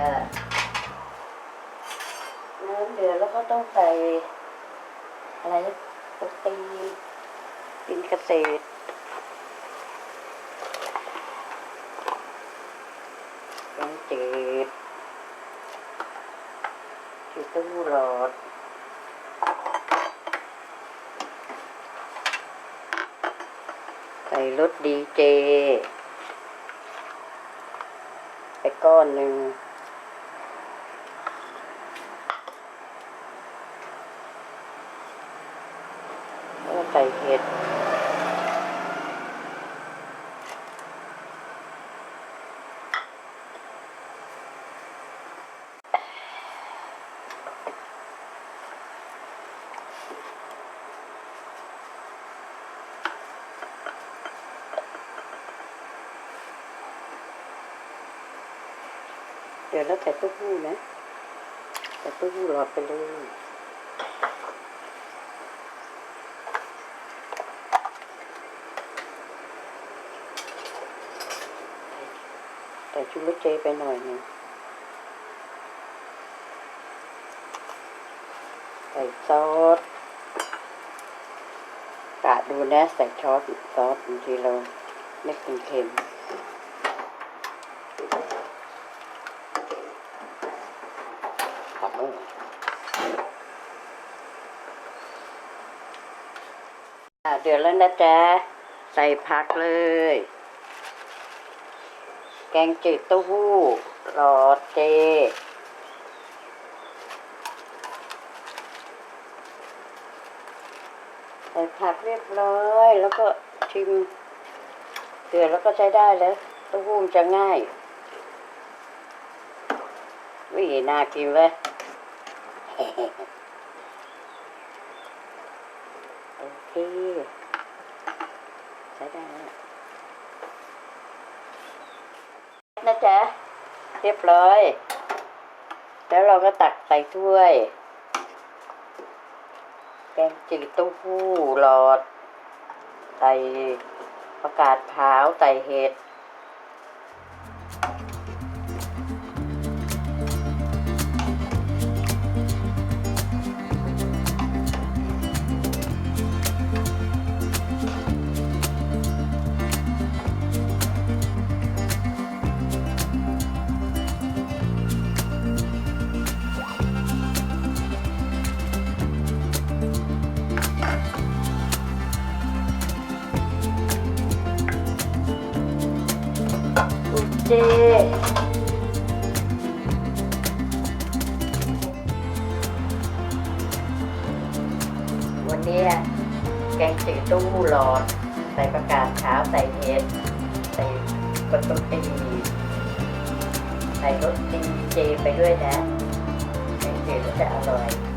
อ่าน้ำเดือดแล้วก็ต้องใส่อะไรนะโปรตีนกินเกษตรแกงจืดจืดเต้าหู้หลอดใส่รสดีเจ ไปก้อนหนึ่งแล้วก็ ใส่เห็ด เดี๋ยวแล้วใส่เต้าหู้นะ ใส่เต้าหู้หลอดไปเลย ส่ชูรสเจไปหน่อยหนึงใส่ซอสกะดูนะใส่ซอสซอสบางทีเราไม่กินเค็มผักเลยอ่าเดือดแล้วนะจ๊ะ ใส่ผักเลย แกงจืดเต้าหู้หลอดเจ ใส่ผักเรียบร้อย แล้วก็ชิมเดือแล้วก็ใช้ได้แล้วเต้าหู้มันจะง่ายวิน่ากินเลยโอเค ใช้ได้แล้วนะจ๊ะ เรียบร้อย แล้วเราก็ตักใส่ถ้วย แกงจืดเต้าหู้หลอด ใส่ประกาศขาวใส่เห็ด เควันนี้แกงจืดเตู้หู้หลอดใส่ประกาศขาวใส่เห็ดใส่กระตุ้นตีใส่รสดีเจไปด้วยนะแกงจืดก็จะอร่อย